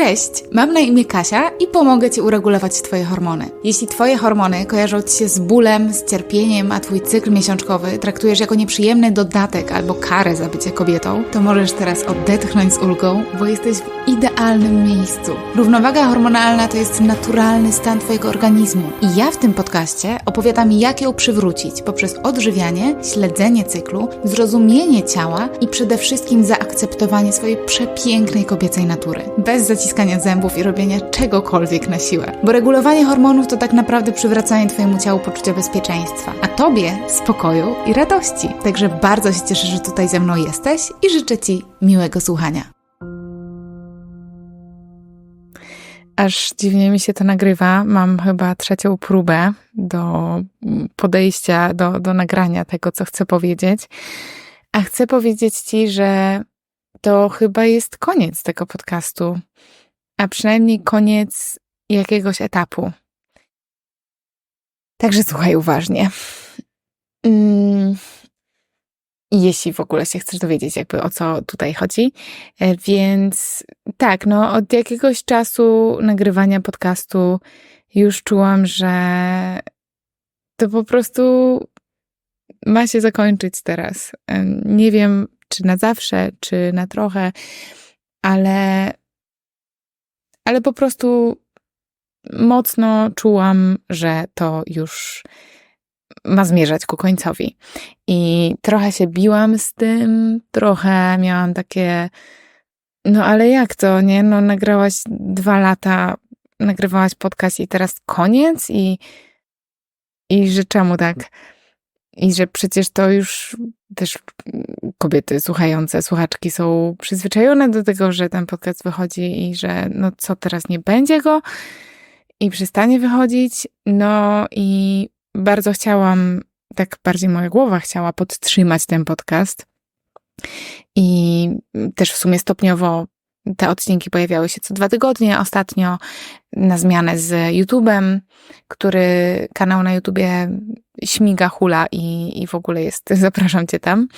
Cześć, mam na imię Kasia i pomogę Ci uregulować Twoje hormony. Jeśli Twoje hormony kojarzą Ci się z bólem, z cierpieniem, a Twój cykl miesiączkowy traktujesz jako nieprzyjemny dodatek albo karę za bycie kobietą, to możesz teraz odetchnąć z ulgą, bo jesteś w idealnym miejscu. Równowaga hormonalna to jest naturalny stan Twojego organizmu i ja w tym podcaście opowiadam, jak ją przywrócić poprzez odżywianie, śledzenie cyklu, zrozumienie ciała i przede wszystkim zaakceptowanie swojej przepięknej kobiecej natury. Bez zaciskania zębów i robienia czegokolwiek na siłę. Bo regulowanie hormonów to tak naprawdę przywracanie Twojemu ciału poczucia bezpieczeństwa, a Tobie spokoju i radości. Także bardzo się cieszę, że tutaj ze mną jesteś i życzę Ci miłego słuchania. Aż dziwnie mi się to nagrywa. Mam chyba trzecią próbę do podejścia, do, do nagrania tego, co chcę powiedzieć. A chcę powiedzieć Ci, że to chyba jest koniec tego podcastu, a przynajmniej koniec jakiegoś etapu. Także słuchaj uważnie. Mm, jeśli w ogóle się chcesz dowiedzieć, jakby o co tutaj chodzi. E, więc tak, no od jakiegoś czasu nagrywania podcastu już czułam, że to po prostu ma się zakończyć teraz. Nie wiem, czy na zawsze, czy na trochę, ale, ale po prostu mocno czułam, że to już ma zmierzać ku końcowi. I trochę się biłam z tym, trochę miałam takie, no ale jak to, nie? No nagrałaś dwa lata, nagrywałaś podcast i teraz koniec i, i że czemu tak? I że przecież to już też kobiety słuchające, słuchaczki są przyzwyczajone do tego, że ten podcast wychodzi i że no co teraz nie będzie go i przestanie wychodzić. No i bardzo chciałam, tak bardziej moja głowa chciała podtrzymać ten podcast. I też w sumie stopniowo te odcinki pojawiały się co dwa tygodnie. Ostatnio na zmianę z YouTube'em, który kanał na YouTubie śmiga, hula i, i w ogóle jest, zapraszam cię tam.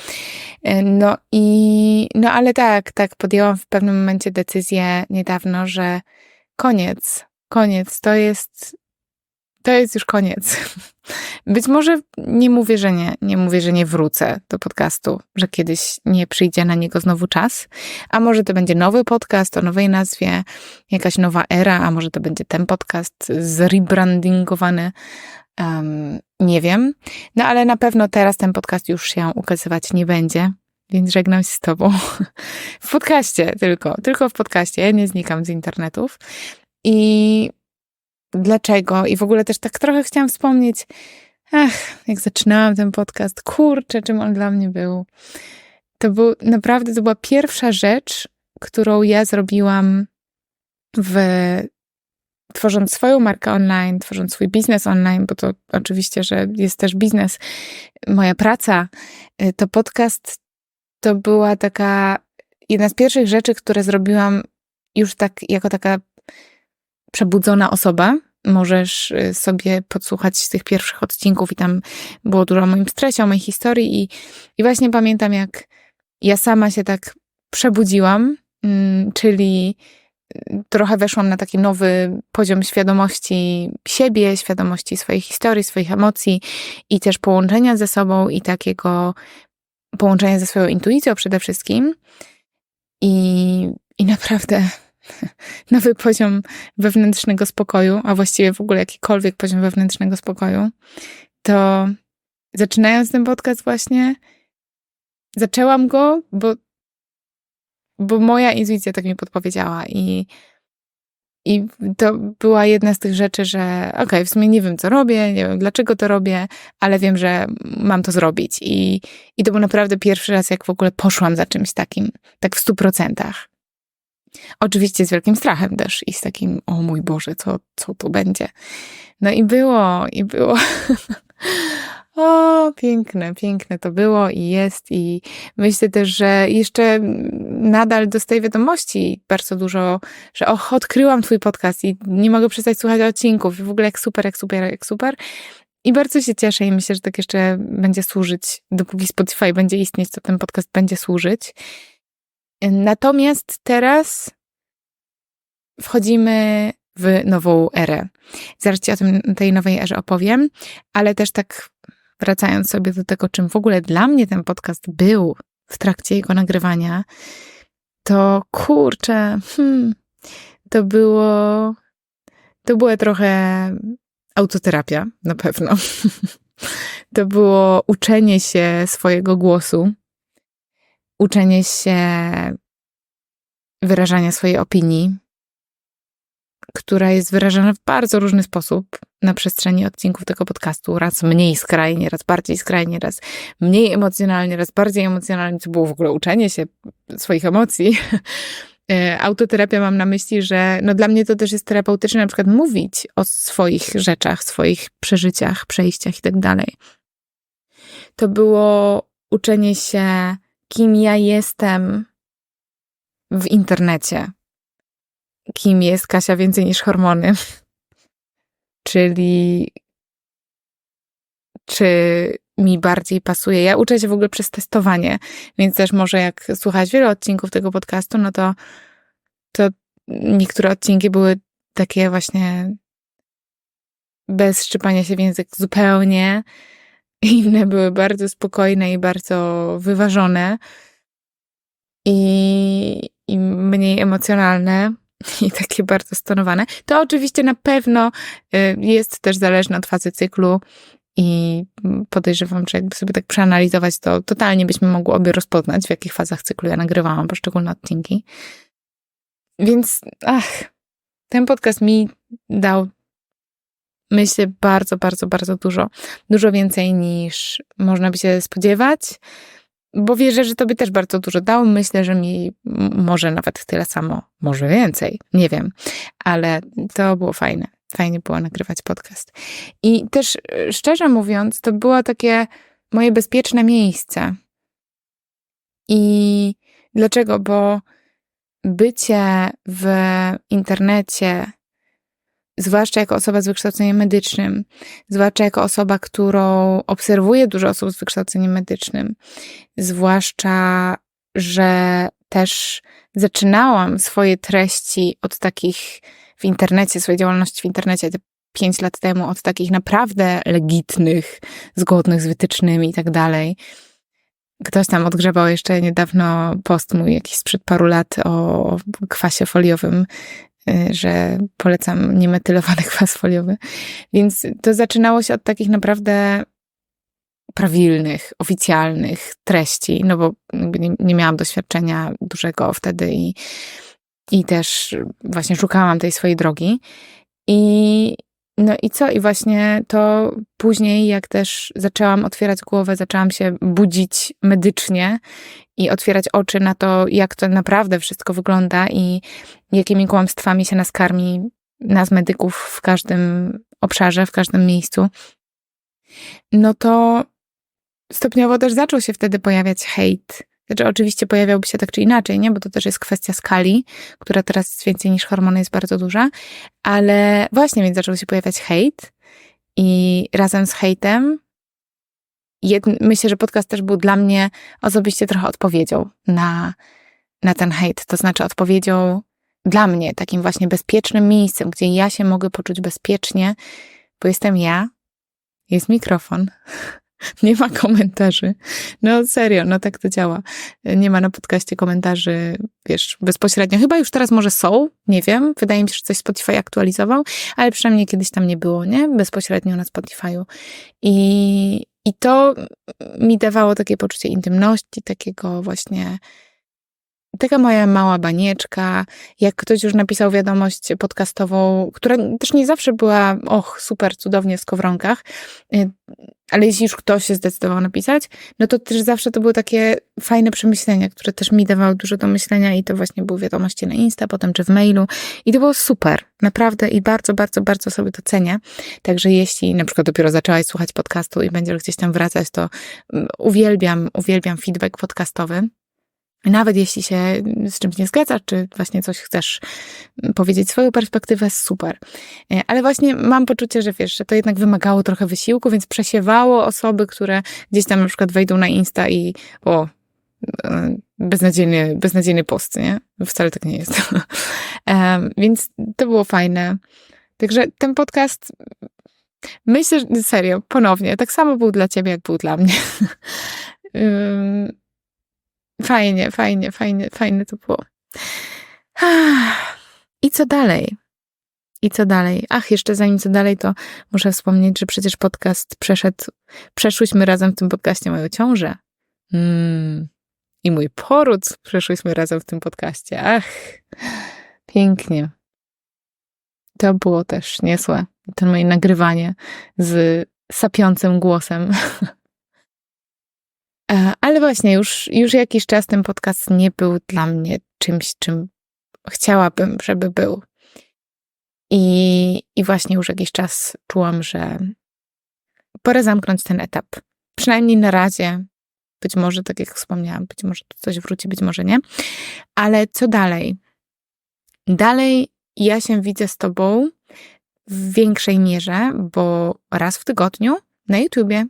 No i, no ale tak, tak, podjęłam w pewnym momencie decyzję niedawno, że koniec, koniec, to jest, to jest już koniec. Być może nie mówię, że nie, nie mówię, że nie wrócę do podcastu, że kiedyś nie przyjdzie na niego znowu czas, a może to będzie nowy podcast o nowej nazwie, jakaś nowa era, a może to będzie ten podcast zrebrandingowany, um, nie wiem. No ale na pewno teraz ten podcast już się ukazywać nie będzie, więc żegnam się z tobą. W podcaście tylko, tylko w podcaście, nie znikam z internetów. I dlaczego. I w ogóle też tak trochę chciałam wspomnieć, ach, jak zaczynałam ten podcast, kurczę, czym on dla mnie był. To był naprawdę, to była pierwsza rzecz, którą ja zrobiłam w tworząc swoją markę online, tworząc swój biznes online, bo to oczywiście, że jest też biznes, moja praca, y, to podcast to była taka jedna z pierwszych rzeczy, które zrobiłam już tak jako taka przebudzona osoba. Możesz y, sobie podsłuchać tych pierwszych odcinków i tam było dużo o moim stresie, o mojej historii i, i właśnie pamiętam, jak ja sama się tak przebudziłam, mm, czyli y, trochę weszłam na taki nowy poziom świadomości siebie, świadomości swojej historii, swoich emocji i też połączenia ze sobą i takiego połączenia ze swoją intuicją przede wszystkim. I, i naprawdę nowy poziom wewnętrznego spokoju, a właściwie w ogóle jakikolwiek poziom wewnętrznego spokoju, to zaczynając ten podcast właśnie, zaczęłam go, bo, bo moja intuicja tak mi podpowiedziała i i to była jedna z tych rzeczy, że okej, okay, w sumie nie wiem, co robię, nie wiem, dlaczego to robię, ale wiem, że mam to zrobić. I, I to był naprawdę pierwszy raz, jak w ogóle poszłam za czymś takim, tak w stu procentach. Oczywiście z wielkim strachem też i z takim, o mój Boże, co, co tu będzie. No i było, i było. O, piękne, piękne to było i jest. I myślę też, że jeszcze nadal dostaję wiadomości bardzo dużo, że och, odkryłam twój podcast i nie mogę przestać słuchać odcinków. I w ogóle jak super, jak super, jak super. I bardzo się cieszę i myślę, że tak jeszcze będzie służyć, dopóki Spotify będzie istnieć, to ten podcast będzie służyć. Natomiast teraz wchodzimy w nową erę. Zaraz ci o tym, tej nowej erze opowiem, ale też tak wracając sobie do tego, czym w ogóle dla mnie ten podcast był w trakcie jego nagrywania, to kurczę, hmm, to było, to była trochę autoterapia, na pewno. To było uczenie się swojego głosu, uczenie się wyrażania swojej opinii, która jest wyrażana w bardzo różny sposób na przestrzeni odcinków tego podcastu. Raz mniej skrajnie, raz bardziej skrajnie, raz mniej emocjonalnie, raz bardziej emocjonalnie. To było w ogóle uczenie się swoich emocji. E, autoterapia mam na myśli, że no dla mnie to też jest terapeutyczne na przykład mówić o swoich rzeczach, swoich przeżyciach, przejściach i tak dalej. To było uczenie się, kim ja jestem w internecie. Kim jest Kasia więcej niż hormony. Czyli czy mi bardziej pasuje. Ja uczę się w ogóle przez testowanie, więc też może jak słuchać wiele odcinków tego podcastu, no to, to niektóre odcinki były takie właśnie bez szczypania się w język zupełnie. Inne były bardzo spokojne i bardzo wyważone i, i mniej emocjonalne i takie bardzo stonowane. To oczywiście na pewno y, jest też zależne od fazy cyklu i podejrzewam, że jakby sobie tak przeanalizować, to totalnie byśmy mogły obie rozpoznać, w jakich fazach cyklu ja nagrywałam poszczególne odcinki. Więc, ach, ten podcast mi dał, myślę, bardzo, bardzo, bardzo dużo. Dużo więcej niż można by się spodziewać, bo wierzę, że tobie też bardzo dużo dał. Myślę, że mi może nawet tyle samo, może więcej, nie wiem, ale to było fajne fajnie było nagrywać podcast. I też e, szczerze mówiąc, to było takie moje bezpieczne miejsce. I dlaczego? Bo bycie w internecie, zwłaszcza jako osoba z wykształceniem medycznym, zwłaszcza jako osoba, którą obserwuje dużo osób z wykształceniem medycznym, zwłaszcza, że też zaczynałam swoje treści od takich w internecie, swojej działalności w internecie te pięć lat temu od takich naprawdę legitnych, zgodnych z wytycznymi i tak dalej. Ktoś tam odgrzebał jeszcze niedawno post mój jakiś sprzed paru lat o kwasie foliowym, że polecam niemetylowany kwas foliowy. Więc to zaczynało się od takich naprawdę prawilnych, oficjalnych treści, no bo nie, nie miałam doświadczenia dużego wtedy i i też właśnie szukałam tej swojej drogi. I no i co? I właśnie to później, jak też zaczęłam otwierać głowę, zaczęłam się budzić medycznie i otwierać oczy na to, jak to naprawdę wszystko wygląda i jakimi kłamstwami się nas karmi, nas medyków w każdym obszarze, w każdym miejscu. No to stopniowo też zaczął się wtedy pojawiać hejt znaczy, oczywiście pojawiałby się tak czy inaczej, nie? Bo to też jest kwestia skali, która teraz jest więcej niż hormony, jest bardzo duża. Ale właśnie, więc zaczął się pojawiać hejt i razem z hejtem jed... myślę, że podcast też był dla mnie osobiście trochę odpowiedzią na, na ten hejt. To znaczy odpowiedzią dla mnie, takim właśnie bezpiecznym miejscem, gdzie ja się mogę poczuć bezpiecznie, bo jestem ja, jest mikrofon, Nie ma komentarzy. No serio, no tak to działa. Nie ma na podcaście komentarzy, wiesz, bezpośrednio. Chyba już teraz może są, nie wiem. Wydaje mi się, że coś Spotify aktualizował, ale przynajmniej kiedyś tam nie było, nie? Bezpośrednio na Spotify'u. I, i to mi dawało takie poczucie intymności, takiego właśnie taka moja mała banieczka, jak ktoś już napisał wiadomość podcastową, która też nie zawsze była, och, super, cudownie w skowronkach, y, ale jeśli już ktoś się zdecydował napisać, no to też zawsze to były takie fajne przemyślenia, które też mi dawały dużo do myślenia i to właśnie były wiadomości na Insta, potem czy w mailu i to było super, naprawdę i bardzo, bardzo, bardzo sobie to cenię. Także jeśli na przykład dopiero zaczęłaś słuchać podcastu i będziesz gdzieś tam wracać, to mm, uwielbiam, uwielbiam feedback podcastowy. Nawet jeśli się z czymś nie zgadzasz, czy właśnie coś chcesz powiedzieć, swoją perspektywę, super. E, ale właśnie mam poczucie, że wiesz, że to jednak wymagało trochę wysiłku, więc przesiewało osoby, które gdzieś tam na przykład wejdą na Insta i o, e, beznadziejny, beznadziejny post, nie? Wcale tak nie jest. Um, więc to było fajne. Także ten podcast, myślę, serio, ponownie, tak samo był dla ciebie, jak był dla mnie. fajnie, fajnie, fajnie, fajne to było. I co dalej? I co dalej? Ach, jeszcze zanim co dalej, to muszę wspomnieć, że przecież podcast przeszedł, przeszłyśmy razem w tym podcaście moją ciążę. Mm. I mój poród przeszłyśmy razem w tym podcaście. Ach, pięknie. To było też niesłe. To moje nagrywanie z sapiącym głosem. E, ale właśnie już, już jakiś czas ten podcast nie był dla mnie czymś, czym chciałabym, żeby był. I, I właśnie już jakiś czas czułam, że pora zamknąć ten etap. Przynajmniej na razie. Być może, tak jak wspomniałam, być może to coś wróci, być może nie. Ale co dalej? Dalej ja się widzę z Tobą w większej mierze, bo raz w tygodniu na YouTubie.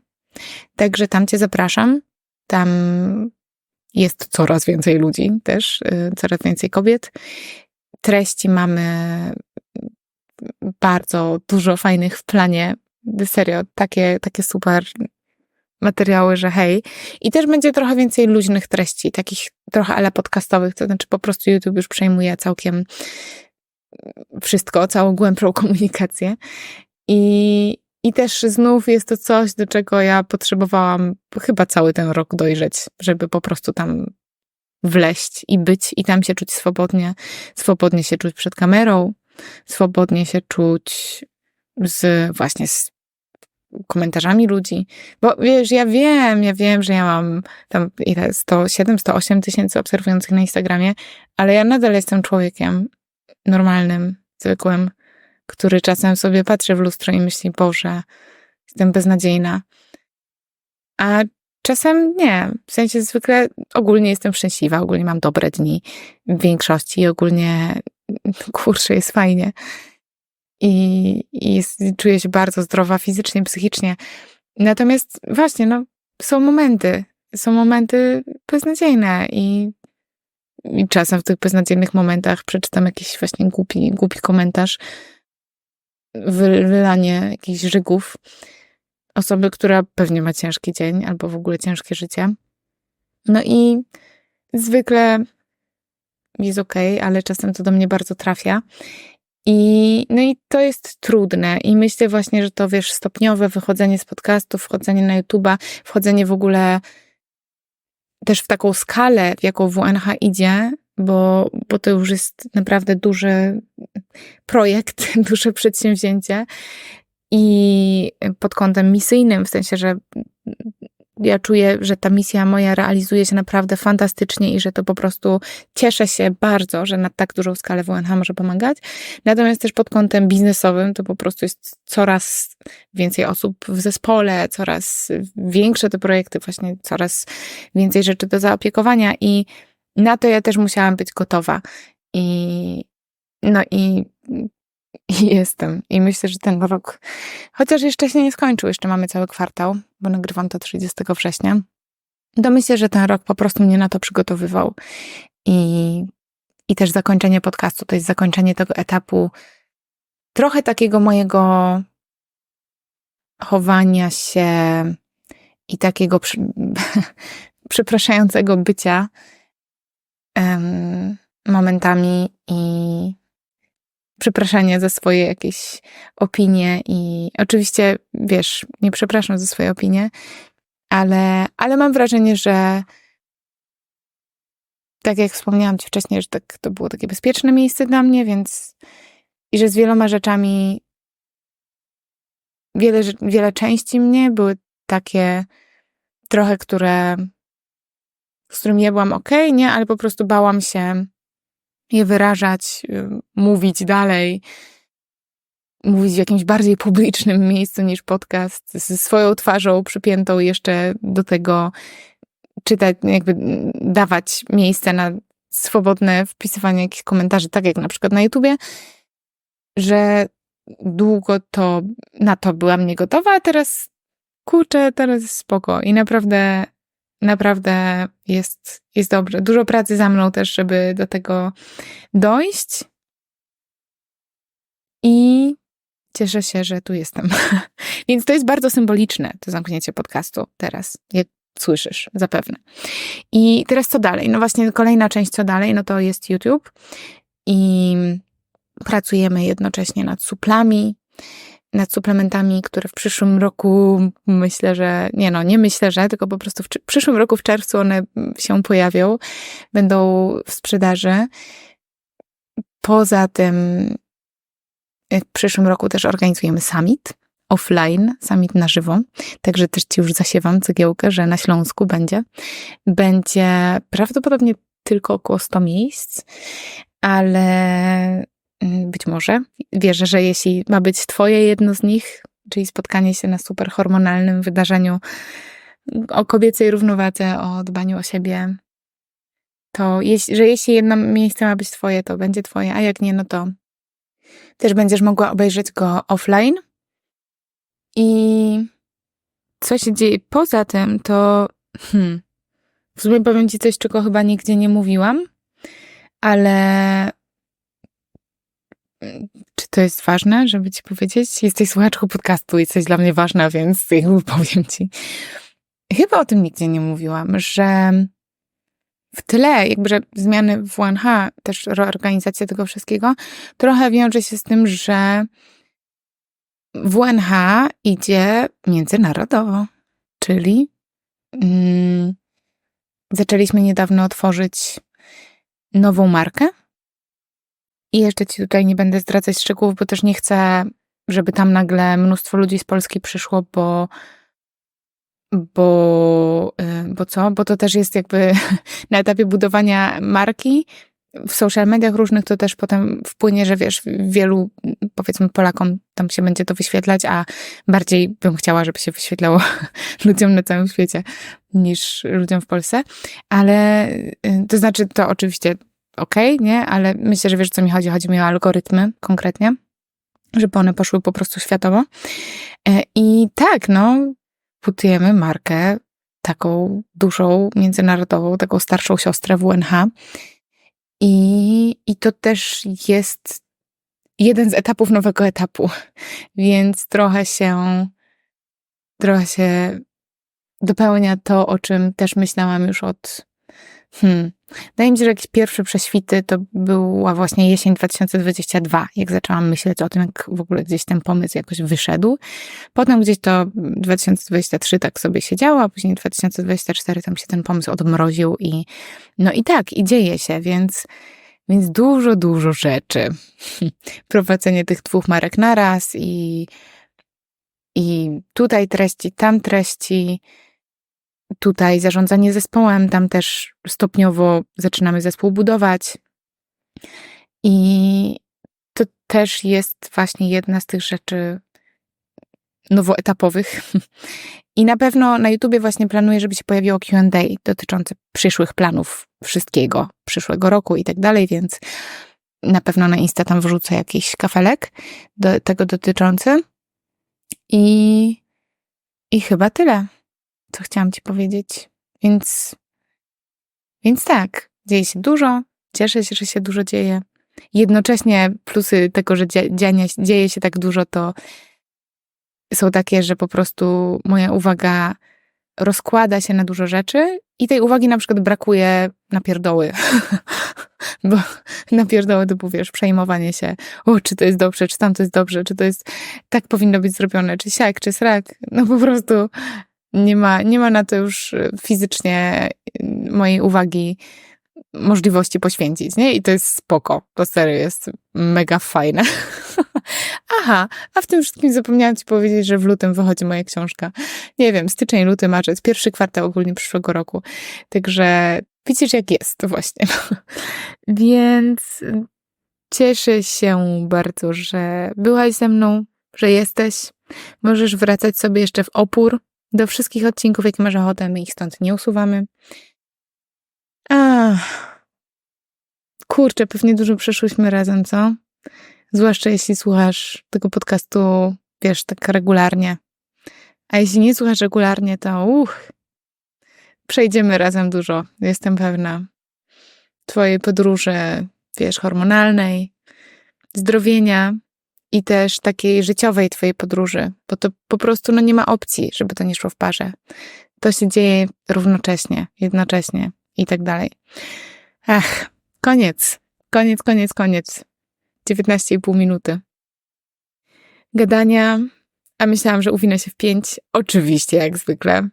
Także tam Cię zapraszam. Tam jest coraz więcej ludzi też, y, coraz więcej kobiet. Treści mamy bardzo dużo fajnych w planie. Serio, takie, takie super materiały, że hej. I też będzie trochę więcej luźnych treści, takich trochę ale podcastowych, to znaczy po prostu YouTube już przejmuje całkiem wszystko, całą głębszą komunikację. I, I też znów jest to coś, do czego ja potrzebowałam chyba cały ten rok dojrzeć, żeby po prostu tam wleść i być i tam się czuć swobodnie, swobodnie się czuć przed kamerą, swobodnie się czuć z właśnie z komentarzami ludzi. Bo wiesz, ja wiem, ja wiem, że ja mam tam ile, 107, 108 tysięcy obserwujących na Instagramie, ale ja nadal jestem człowiekiem normalnym, zwykłym, który czasem sobie patrzy w lustro i myśli, Boże, jestem beznadziejna. A czasem nie. W sensie zwykle ogólnie jestem szczęśliwa, ogólnie mam dobre dni w większości i ogólnie kurczę, jest fajnie i, i jest, czuję się bardzo zdrowa fizycznie, psychicznie. Natomiast właśnie, no, są momenty, są momenty beznadziejne i, i czasem w tych beznadziejnych momentach przeczytam jakiś właśnie głupi, głupi komentarz, wylanie jakichś żygów osoby, która pewnie ma ciężki dzień albo w ogóle ciężkie życie. No i zwykle jest ok, ale czasem to do mnie bardzo trafia. I, no i to jest trudne i myślę właśnie, że to wiesz, stopniowe wychodzenie z podcastów, wchodzenie na YouTube'a, wchodzenie w ogóle też w taką skalę, w jaką WNH idzie, bo, bo to już jest naprawdę duży projekt, duże przedsięwzięcie i pod kątem misyjnym, w sensie, że ja czuję, że ta misja moja realizuje się naprawdę fantastycznie i że to po prostu cieszę się bardzo, że na tak dużą skalę WNH może pomagać. Natomiast też pod kątem biznesowym to po prostu jest coraz więcej osób w zespole, coraz większe te projekty, właśnie coraz więcej rzeczy do zaopiekowania i na to ja też musiałam być gotowa. I no i i jestem. I myślę, że ten rok, chociaż jeszcze się nie skończył, jeszcze mamy cały kwartał, bo nagrywam to 30 września, to myślę, że ten rok po prostu mnie na to przygotowywał. I, i też zakończenie podcastu, to jest zakończenie tego etapu trochę takiego mojego chowania się i takiego przy, przepraszającego bycia momentami i przepraszanie za swoje jakieś opinie i oczywiście, wiesz, nie przepraszam za swoje opinie, ale, ale mam wrażenie, że tak jak wspomniałam ci wcześniej, że tak, to było takie bezpieczne miejsce dla mnie, więc i że z wieloma rzeczami wiele, wiele części mnie były takie trochę, które z którymi ja byłam ok, nie, ale po prostu bałam się je wyrażać, y, mówić dalej, mówić w jakimś bardziej publicznym miejscu niż podcast, ze swoją twarzą przypiętą jeszcze do tego, czytać, jakby dawać miejsce na swobodne wpisywanie jakichś komentarzy, tak jak na przykład na YouTubie, że długo to na to byłam niegotowa, a teraz kurczę, teraz spoko. I naprawdę naprawdę jest, jest dobrze. Dużo pracy za mną też, żeby do tego dojść. I cieszę się, że tu jestem. Więc to jest bardzo symboliczne, to zamknięcie podcastu teraz, jak słyszysz, zapewne. I teraz co dalej? No właśnie kolejna część co dalej, no to jest YouTube i pracujemy jednocześnie nad suplami, nad suplementami, które w przyszłym roku myślę, że, nie no, nie myślę, że, tylko po prostu w przyszłym roku w czerwcu one się pojawią, będą w sprzedaży. Poza tym w przyszłym roku też organizujemy summit offline, summit na żywo, także też ci już zasiewam cegiełkę, że na Śląsku będzie. Będzie prawdopodobnie tylko około 100 miejsc, ale być może. Wierzę, że jeśli ma być Twoje jedno z nich, czyli spotkanie się na super hormonalnym wydarzeniu o kobiecej równowadze, o dbaniu o siebie, to że jeśli jedno miejsce ma być Twoje, to będzie Twoje, a jak nie, no to też będziesz mogła obejrzeć go offline. I co się dzieje poza tym, to hmm, w sumie powiem Ci coś, czego chyba nigdzie nie mówiłam, ale czy to jest ważne, żeby ci powiedzieć? Jesteś słuchaczką podcastu, jesteś dla mnie ważna, więc powiem ci. Chyba o tym nigdzie nie mówiłam, że w tyle, jakby, że zmiany w UNH, też reorganizacja tego wszystkiego, trochę wiąże się z tym, że WNH idzie międzynarodowo, czyli mm, zaczęliśmy niedawno otworzyć nową markę, i jeszcze ci tutaj nie będę zdradzać szczegółów, bo też nie chcę, żeby tam nagle mnóstwo ludzi z Polski przyszło, bo bo, y, bo co? Bo to też jest jakby na etapie budowania marki. W social mediach różnych to też potem wpłynie, że wiesz, wielu powiedzmy Polakom tam się będzie to wyświetlać, a bardziej bym chciała, żeby się wyświetlało ludziom na całym świecie niż ludziom w Polsce. Ale y, to znaczy, to oczywiście okej, okay, nie? Ale myślę, że wiesz, co mi chodzi. Chodzi mi o algorytmy konkretnie, żeby one poszły po prostu światowo. E, I tak, no, budujemy markę taką dużą, międzynarodową, taką starszą siostrę WNH. I, I to też jest jeden z etapów nowego etapu, więc trochę się, trochę się dopełnia to, o czym też myślałam już od Hmm. Wydaje mi się, że jakieś pierwsze prześwity to była właśnie jesień 2022, jak zaczęłam myśleć o tym, jak w ogóle gdzieś ten pomysł jakoś wyszedł. Potem gdzieś to 2023 tak sobie siedziało, a później 2024 tam się ten pomysł odmroził i no i tak, i dzieje się, więc więc dużo, dużo rzeczy. Prowadzenie tych dwóch marek naraz i, i tutaj treści, tam treści, tutaj zarządzanie zespołem, tam też stopniowo zaczynamy zespół budować. I to też jest właśnie jedna z tych rzeczy nowoetapowych. I na pewno na YouTubie właśnie planuję, żeby się pojawiło QA dotyczące przyszłych planów wszystkiego, przyszłego roku i tak dalej, więc na pewno na Insta tam wrzucę jakiś kafelek do tego dotyczący. I, i chyba tyle co chciałam ci powiedzieć. Więc, więc tak, dzieje się dużo, cieszę się, że się dużo dzieje. Jednocześnie plusy tego, że dziania, dzieje się tak dużo, to są takie, że po prostu moja uwaga rozkłada się na dużo rzeczy i tej uwagi na przykład brakuje na pierdoły. Bo na pierdoły typu, wiesz, przejmowanie się, o, czy to jest dobrze, czy tam to jest dobrze, czy to jest, tak powinno być zrobione, czy siak, czy srak. No po prostu nie ma, nie ma na to już e, fizycznie e, mojej uwagi, możliwości poświęcić, nie? I to jest spoko. To serio jest mega fajne. Aha, a w tym wszystkim zapomniałam ci powiedzieć, że w lutym wychodzi moja książka. Nie wiem, styczeń, luty, marzec, pierwszy kwartał ogólnie przyszłego roku. Także widzisz, jak jest właśnie. Więc cieszę się bardzo, że byłaś ze mną, że jesteś. Możesz wracać sobie jeszcze w opór, do wszystkich odcinków, jakie masz ochotę, my ich stąd nie usuwamy. Ach. Kurczę, pewnie dużo przeszłyśmy razem, co? Zwłaszcza jeśli słuchasz tego podcastu, wiesz, tak regularnie. A jeśli nie słuchasz regularnie, to uch, przejdziemy razem dużo, jestem pewna. Twojej podróży, wiesz, hormonalnej, zdrowienia i też takiej życiowej twojej podróży, bo to po prostu no nie ma opcji, żeby to nie szło w parze. To się dzieje równocześnie, jednocześnie i tak dalej. Ach, koniec, koniec, koniec, koniec. 19,5 minuty. Gadania, a myślałam, że uwinę się w pięć. Oczywiście, jak zwykle.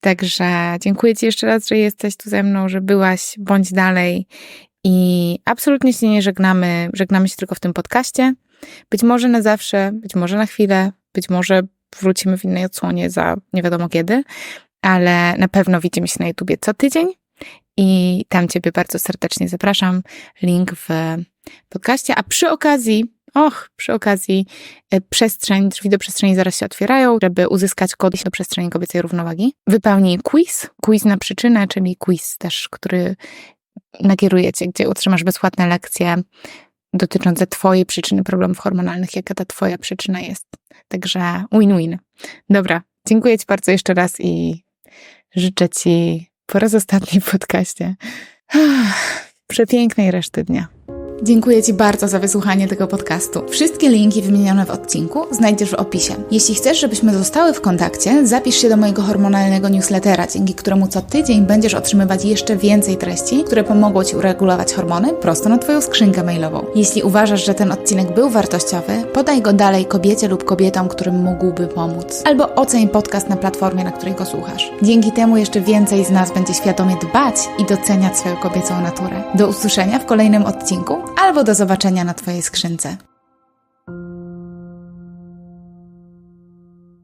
Także dziękuję Ci jeszcze raz, że jesteś tu ze mną, że byłaś, bądź dalej. I absolutnie się nie żegnamy, żegnamy się tylko w tym podcaście. Być może na zawsze, być może na chwilę, być może wrócimy w innej odsłonie za nie wiadomo kiedy, ale na pewno widzimy się na YouTubie co tydzień i tam Ciebie bardzo serdecznie zapraszam. Link w podcaście. A przy okazji, och, przy okazji e, przestrzeń, drzwi do przestrzeni zaraz się otwierają, żeby uzyskać kod do przestrzeni kobiecej równowagi. Wypełnij quiz, quiz na przyczynę, czyli quiz też, który nakieruje Cię, gdzie otrzymasz bezpłatne lekcje dotyczące Twojej przyczyny problemów hormonalnych, jaka ta Twoja przyczyna jest. Także win-win. Dobra, dziękuję Ci bardzo jeszcze raz i życzę Ci po raz ostatni w podcaście przepięknej reszty dnia. Dziękuję Ci bardzo za wysłuchanie tego podcastu. Wszystkie linki wymienione w odcinku znajdziesz w opisie. Jeśli chcesz, żebyśmy zostały w kontakcie, zapisz się do mojego hormonalnego newslettera, dzięki któremu co tydzień będziesz otrzymywać jeszcze więcej treści, które pomogą Ci uregulować hormony prosto na Twoją skrzynkę mailową. Jeśli uważasz, że ten odcinek był wartościowy, podaj go dalej kobiecie lub kobietom, którym mógłby pomóc. Albo oceń podcast na platformie, na której go słuchasz. Dzięki temu jeszcze więcej z nas będzie świadomie dbać i doceniać swoją kobiecą naturę. Do usłyszenia w kolejnym odcinku albo do zobaczenia na Twojej skrzynce.